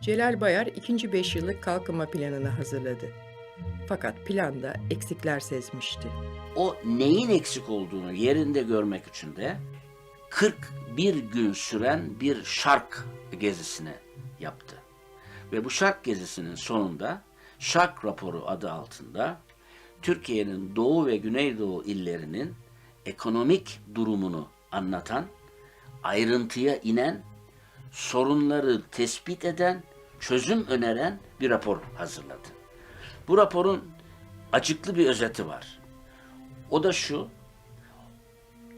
Celal Bayar ikinci beş yıllık kalkınma planını hazırladı. Fakat planda eksikler sezmişti. O neyin eksik olduğunu yerinde görmek için de 41 gün süren bir şark gezisini yaptı. Ve bu şark gezisinin sonunda şark raporu adı altında Türkiye'nin doğu ve güneydoğu illerinin ekonomik durumunu anlatan, ayrıntıya inen, sorunları tespit eden, çözüm öneren bir rapor hazırladı. Bu raporun açıklı bir özeti var. O da şu,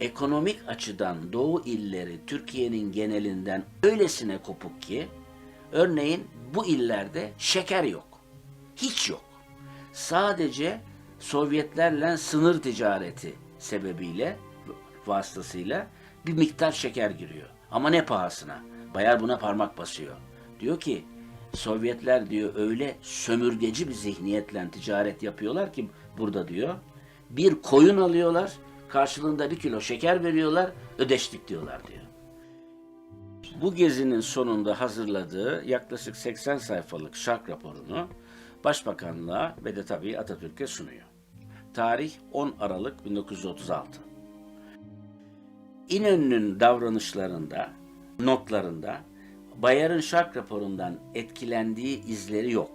ekonomik açıdan Doğu illeri Türkiye'nin genelinden öylesine kopuk ki, örneğin bu illerde şeker yok. Hiç yok. Sadece Sovyetlerle sınır ticareti sebebiyle, vasıtasıyla bir miktar şeker giriyor. Ama ne pahasına? Bayar buna parmak basıyor. Diyor ki, Sovyetler diyor öyle sömürgeci bir zihniyetle ticaret yapıyorlar ki burada diyor. Bir koyun alıyorlar, karşılığında bir kilo şeker veriyorlar, ödeştik diyorlar diyor. Bu gezinin sonunda hazırladığı yaklaşık 80 sayfalık şark raporunu Başbakanlığa ve de tabii Atatürk'e sunuyor. Tarih 10 Aralık 1936. İnönü'nün davranışlarında, notlarında Bayar'ın şark raporundan etkilendiği izleri yok.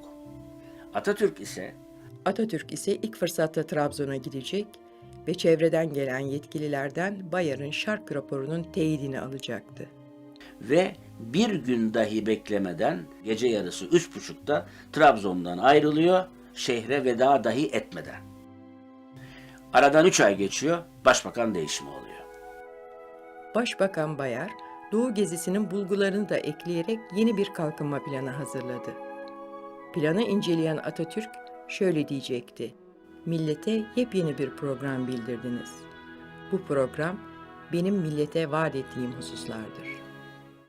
Atatürk ise Atatürk ise ilk fırsatta Trabzon'a gidecek ve çevreden gelen yetkililerden Bayar'ın şark raporunun teyidini alacaktı. ve bir gün dahi beklemeden gece yarısı üç buçukta Trabzon'dan ayrılıyor, şehre veda dahi etmeden. Aradan üç ay geçiyor, başbakan değişimi oluyor. Başbakan Bayar, Doğu gezisinin bulgularını da ekleyerek yeni bir kalkınma planı hazırladı. Planı inceleyen Atatürk şöyle diyecekti. Millete yepyeni bir program bildirdiniz. Bu program benim millete vaat ettiğim hususlardır.